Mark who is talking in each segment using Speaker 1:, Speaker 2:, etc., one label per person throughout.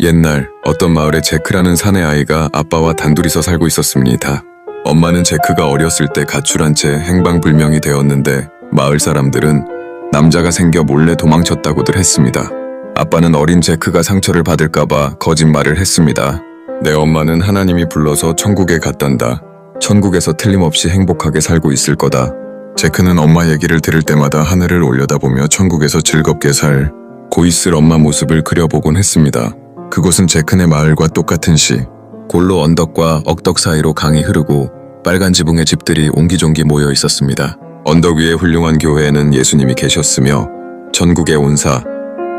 Speaker 1: 옛날 어떤 마을에 제크라는 사내 아이가 아빠와 단둘이서 살고 있었습니다. 엄마는 제크가 어렸을 때 가출한 채 행방불명이 되었는데 마을 사람들은 남자가 생겨 몰래 도망쳤다고들 했습니다. 아빠는 어린 제크가 상처를 받을까봐 거짓말을 했습니다. 내 엄마는 하나님이 불러서 천국에 갔단다. 천국에서 틀림없이 행복하게 살고 있을 거다. 제크는 엄마 얘기를 들을 때마다 하늘을 올려다보며 천국에서 즐겁게 살 고있을 엄마 모습을 그려보곤 했습니다. 그곳은 제크네 마을과 똑같은 시. 골로 언덕과 억덕 사이로 강이 흐르고 빨간 지붕의 집들이 옹기종기 모여 있었습니다. 언덕 위에 훌륭한 교회에는 예수님이 계셨으며 전국의 온사,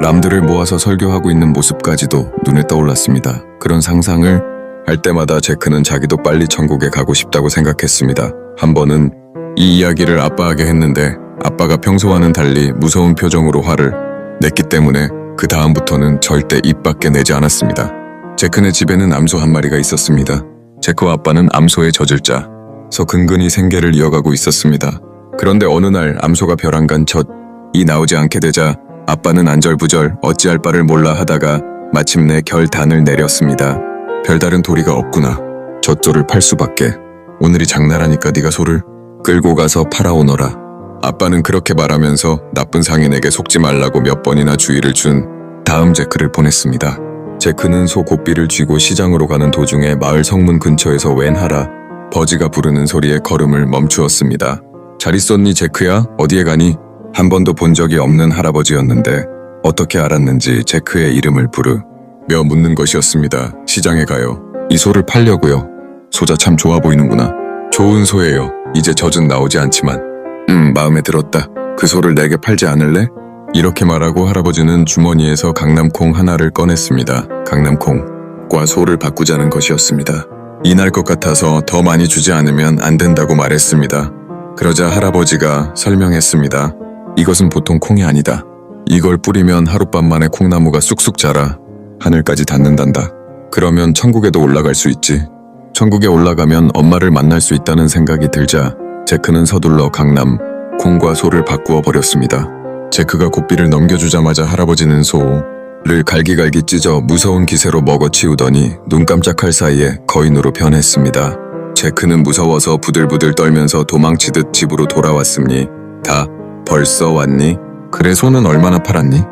Speaker 1: 람들을 모아서 설교하고 있는 모습까지도 눈에 떠올랐습니다. 그런 상상을 할 때마다 제크는 자기도 빨리 천국에 가고 싶다고 생각했습니다. 한 번은 이 이야기를 아빠에게 했는데 아빠가 평소와는 달리 무서운 표정으로 화를 냈기 때문에 그 다음부터는 절대 입 밖에 내지 않았습니다. 제크네 집에는 암소 한 마리가 있었습니다. 제크와 아빠는 암소에 젖을 짜서 근근히 생계를 이어가고 있었습니다. 그런데 어느 날 암소가 벼랑간 젖이 나오지 않게 되자 아빠는 안절부절 어찌할 바를 몰라 하다가 마침내 결단을 내렸습니다. 별다른 도리가 없구나. 젖조를 팔 수밖에. 오늘이 장날하니까 네가 소를 끌고 가서 팔아오너라. 아빠는 그렇게 말하면서 나쁜 상인에게 속지 말라고 몇 번이나 주의를 준 다음 제크를 보냈습니다. 제크는 소 고삐를 쥐고 시장으로 가는 도중에 마을 성문 근처에서 웬 하라 버지가 부르는 소리에 걸음을 멈추었습니다. 잘 있었니 제크야? 어디에 가니? 한 번도 본 적이 없는 할아버지였는데 어떻게 알았는지 제크의 이름을 부르며 묻는 것이었습니다. 시장에 가요. 이 소를 팔려고요. 소자 참 좋아 보이는구나. 좋은 소예요. 이제 젖은 나오지 않지만. 음, 마음에 들었다. 그 소를 내게 팔지 않을래? 이렇게 말하고 할아버지는 주머니에서 강남콩 하나를 꺼냈습니다. 강남콩과 소를 바꾸자는 것이었습니다. 이날 것 같아서 더 많이 주지 않으면 안 된다고 말했습니다. 그러자 할아버지가 설명했습니다. 이것은 보통 콩이 아니다. 이걸 뿌리면 하룻밤 만에 콩나무가 쑥쑥 자라 하늘까지 닿는단다. 그러면 천국에도 올라갈 수 있지. 천국에 올라가면 엄마를 만날 수 있다는 생각이 들자 제크는 서둘러 강남 콩과 소를 바꾸어 버렸습니다. 제크가 고삐를 넘겨주자마자 할아버지는 소를 갈기갈기 찢어 무서운 기세로 먹어치우더니 눈 깜짝할 사이에 거인으로 변했습니다. 제크는 무서워서 부들부들 떨면서 도망치듯 집으로 돌아왔습니. 다 벌써 왔니? 그래 소는 얼마나 팔았니?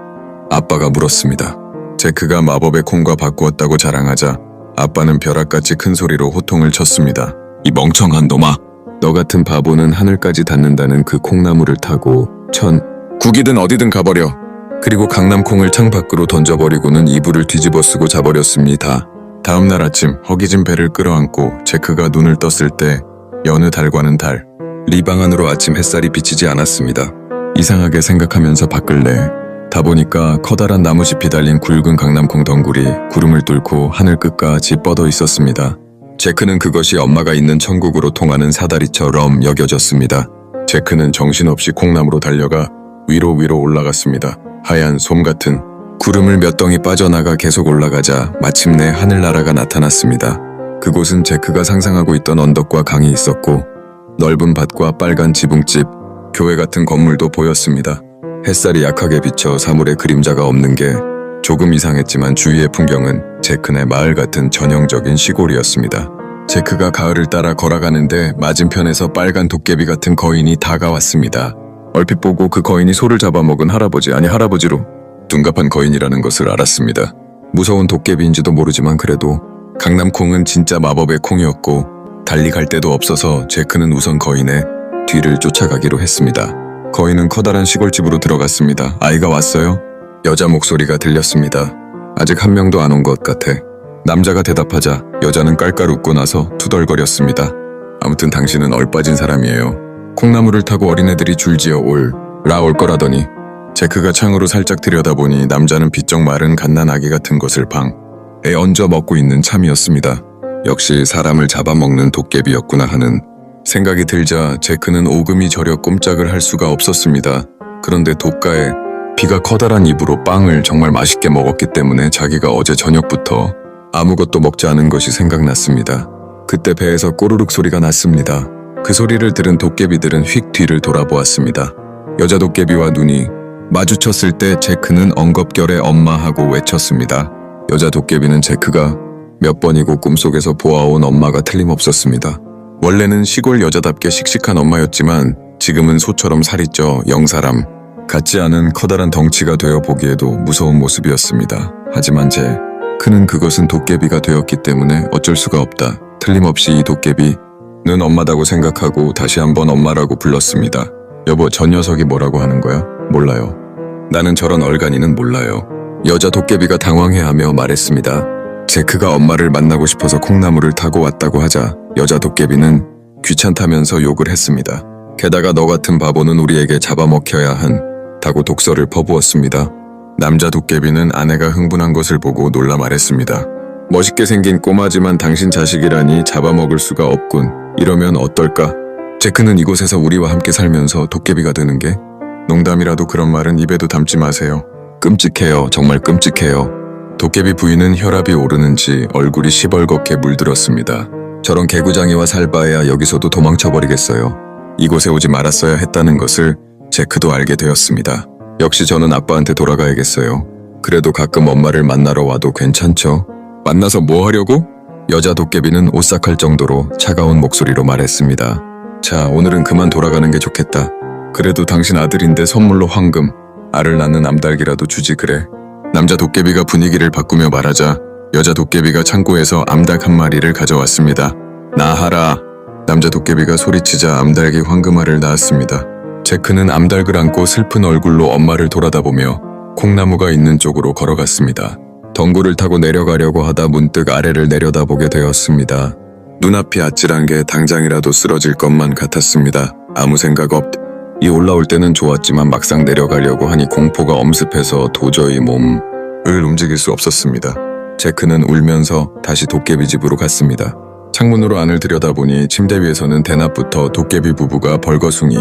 Speaker 1: 아빠가 물었습니다. 제크가 마법의 콩과 바꾸었다고 자랑하자 아빠는 벼락같이 큰 소리로 호통을 쳤습니다. 이 멍청한 놈아! 너 같은 바보는 하늘까지 닿는다는 그 콩나무를 타고 천 국이든 어디든 가버려. 그리고 강남콩을 창 밖으로 던져버리고는 이불을 뒤집어 쓰고 자버렸습니다. 다음 날 아침 허기진 배를 끌어안고 제크가 눈을 떴을 때 여느 달과는 달, 리방 안으로 아침 햇살이 비치지 않았습니다. 이상하게 생각하면서 밖을 내다 커다란 나무잎이 달린 굵은 강남콩 덩굴이 구름을 뚫고 하늘 끝까지 뻗어 있었습니다. 제크는 그것이 엄마가 있는 천국으로 통하는 사다리처럼 여겨졌습니다. 제크는 정신없이 콩나무로 달려가 위로 위로 올라갔습니다. 하얀 솜 같은 구름을 몇 덩이 빠져나가 계속 올라가자 마침내 하늘나라가 나타났습니다. 그곳은 제크가 상상하고 있던 언덕과 강이 있었고 넓은 밭과 빨간 지붕집, 교회 같은 건물도 보였습니다. 햇살이 약하게 비쳐 사물의 그림자가 없는 게 조금 이상했지만 주위의 풍경은 제크네 마을 같은 전형적인 시골이었습니다. 제크가 가을을 따라 걸어가는데 맞은편에서 빨간 도깨비 같은 거인이 다가왔습니다. 얼핏 보고 그 거인이 소를 잡아먹은 할아버지 아니 할아버지로 둔갑한 거인이라는 것을 알았습니다. 무서운 도깨비인지도 모르지만 그래도 강남콩은 진짜 마법의 콩이었고 달리 갈 데도 없어서 제크는 우선 거인의 뒤를 쫓아가기로 했습니다. 거인은 커다란 시골집으로 들어갔습니다. 아이가 왔어요? 여자 목소리가 들렸습니다. 아직 한 명도 안 온 것 같아. 남자가 대답하자 여자는 깔깔 웃고 나서 투덜거렸습니다. 아무튼 당신은 얼빠진 사람이에요. 콩나무를 타고 어린애들이 줄지어 올, 라 올 거라더니 제크가 창으로 살짝 들여다보니 남자는 비쩍 마른 갓난 아기 같은 것을 방에 얹어 먹고 있는 참이었습니다. 역시 사람을 잡아먹는 도깨비였구나 하는 생각이 들자 제크는 오금이 저려 꼼짝을 할 수가 없었습니다. 그런데 독가에 비가 커다란 입으로 빵을 정말 맛있게 먹었기 때문에 자기가 어제 저녁부터 아무것도 먹지 않은 것이 생각났습니다. 그때 배에서 꼬르륵 소리가 났습니다. 그 소리를 들은 도깨비들은 휙 뒤를 돌아보았습니다. 여자 도깨비와 눈이 마주쳤을 때 제크는 엉겁결에 엄마하고 외쳤습니다. 여자 도깨비는 제크가 몇 번이고 꿈속에서 보아온 엄마가 틀림없었습니다. 원래는 시골 여자답게 씩씩한 엄마였지만 지금은 소처럼 살이 쪄 영사람 같지 않은 커다란 덩치가 되어 보기에도 무서운 모습이었습니다. 하지만 제 그는 그것은 도깨비가 되었기 때문에 어쩔 수가 없다. 틀림없이 이 도깨비 는 엄마다고 생각하고 다시 한번 엄마라고 불렀습니다. 여보, 저 녀석이 뭐라고 하는 거야? 몰라요. 나는 저런 얼간이는 몰라요. 여자 도깨비가 당황해하며 말했습니다. 제크가 엄마를 만나고 싶어서 콩나물을 타고 왔다고 하자 여자 도깨비는 귀찮다면서 욕을 했습니다. 게다가 너 같은 바보는 우리에게 잡아먹혀야 한 다고 독서를 퍼부었습니다. 남자 도깨비는 아내가 흥분한 것을 보고 놀라 말했습니다. 멋있게 생긴 꼬마지만 당신 자식이라니 잡아먹을 수가 없군. 이러면 어떨까? 제크는 이곳에서 우리와 함께 살면서 도깨비가 되는 게 농담이라도 그런 말은 입에도 담지 마세요. 끔찍해요. 정말 끔찍해요. 도깨비 부인은 혈압이 오르는지 얼굴이 시벌겋게 물들었습니다. 저런 개구장이와 살바야 여기서도 도망쳐버리겠어요. 이곳에 오지 말았어야 했다는 것을 제크도 알게 되었습니다. 역시 저는 아빠한테 돌아가야겠어요. 그래도 가끔 엄마를 만나러 와도 괜찮죠? 만나서 뭐 하려고? 여자 도깨비는 오싹할 정도로 차가운 목소리로 말했습니다. 자, 오늘은 그만 돌아가는 게 좋겠다. 그래도 당신 아들인데 선물로 황금, 알을 낳는 암닭이라도 주지 그래. 남자 도깨비가 분위기를 바꾸며 말하자 여자 도깨비가 창고에서 암닭 한 마리를 가져왔습니다. 나하라. 남자 도깨비가 소리치자 암닭이 황금알을 낳았습니다. 제크는 암닭을 안고 슬픈 얼굴로 엄마를 돌아다보며 콩나무가 있는 쪽으로 걸어갔습니다. 덩굴을 타고 내려가려고 하다 문득 아래를 내려다보게 되었습니다. 눈앞이 아찔한 게 당장이라도 쓰러질 것만 같았습니다. 아무 생각 없. 이 올라올 때는 좋았지만 막상 내려가려고 하니 공포가 엄습해서 도저히 몸을 움직일 수 없었습니다. 제크는 울면서 다시 도깨비 집으로 갔습니다. 창문으로 안을 들여다보니 침대 위에서는 대낮부터 도깨비 부부가 벌거숭이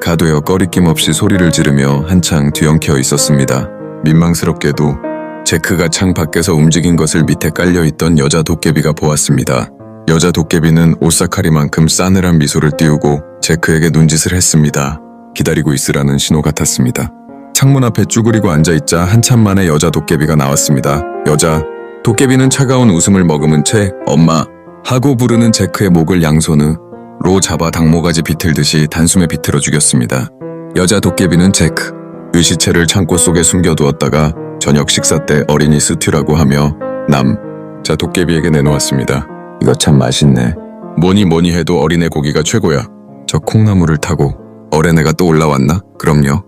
Speaker 1: 가되어 꺼리낌 없이 소리를 지르며 한창 뒤엉켜 있었습니다. 민망스럽게도 제크가 창 밖에서 움직인 것을 밑에 깔려있던 여자 도깨비가 보았습니다. 여자 도깨비는 오싹하리만큼 싸늘한 미소를 띄우고 제크에게 눈짓을 했습니다. 기다리고 있으라는 신호 같았습니다. 창문 앞에 쭈그리고 앉아있자 한참 만에 여자 도깨비가 나왔습니다. 여자 도깨비는 차가운 웃음을 머금은 채 엄마 하고 부르는 제크의 목을 양손으로 잡아 닭모가지 비틀듯이 단숨에 비틀어 죽였습니다. 여자 도깨비는 제크 의시체를 창고 속에 숨겨두었다가 저녁 식사 때 어린이 스튜라고 하며 남 자 도깨비에게 내놓았습니다. 이거 참 맛있네. 뭐니 뭐니 해도 어린애 고기가 최고야. 저 콩나물을 타고 어린애가 또 올라왔나? 그럼요.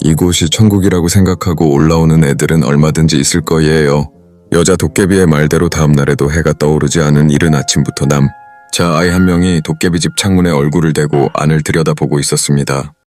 Speaker 1: 이곳이 천국이라고 생각하고 올라오는 애들은 얼마든지 있을 거예요. 여자 도깨비의 말대로 다음날에도 해가 떠오르지 않은 이른 아침부터 남. 자 아이 한 명이 도깨비 집 창문에 얼굴을 대고 안을 들여다보고 있었습니다.